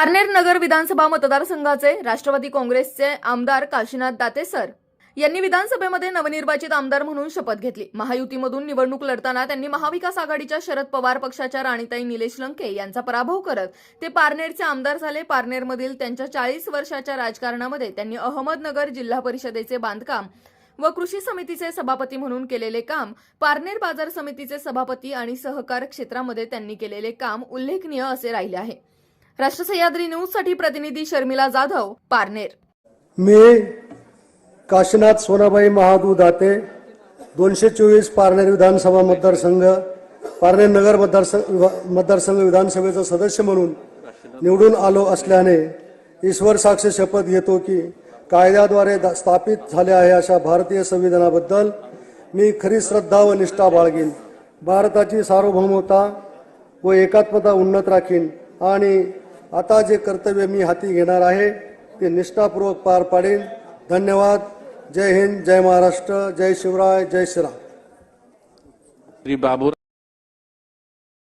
पारनेर नगर विधानसभा मतदारसंघाचे राष्ट्रवादी काँग्रेसचे आमदार काशीनाथ दातेसर यांनी विधानसभेमध्ये नवनिर्वाचित आमदार म्हणून शपथ घेतली. महायुतीमधून निवडणूक लढताना त्यांनी महाविकास आघाडीच्या शरद पवार पक्षाच्या राणीताई निलेश लंके यांचा पराभव करत ते पारनेरचे आमदार झाले. पारनेरमधील त्यांच्या चाळीस वर्षाच्या राजकारणामध्ये त्यांनी अहमदनगर जिल्हा परिषदेचे बांधकाम व कृषी समितीचे सभापती म्हणून केलेले काम पारनेर बाजार समितीचे सभापती आणि सहकार क्षेत्रामध्ये त्यांनी केलेले काम उल्लेखनीय असे राहिले आहे. राष्ट्र सह्याद्री न्यूजसाठी प्रतिनिधी शर्मिला जाधव पारनेर. मी काशीनाथ सोनाबाई महादू दाते दोनशे चोवीस पारनेर विधानसभा मतदारसंघ पारनेर नगर मतदारसंघ मतदारसंघ विधानसभेचा सदस्य म्हणून निवडून आलो असल्याने ईश्वर साक्ष शपथ घेतो की कायद्याद्वारे दा- स्थापित झाले आहे अशा भारतीय संविधानाबद्दल मी खरी श्रद्धा व निष्ठा बाळगीन. भारताची सार्वभौमता व एकात्मता उन्नत राखीन आणि आता जे कर्तव्य मी हाती घेणार आहे ते निष्ठापूर्वक पार पाडेन धन्यवाद. जय हिंद जय महाराष्ट्र जय शिवराय जय श्रीराम. श्री बाबू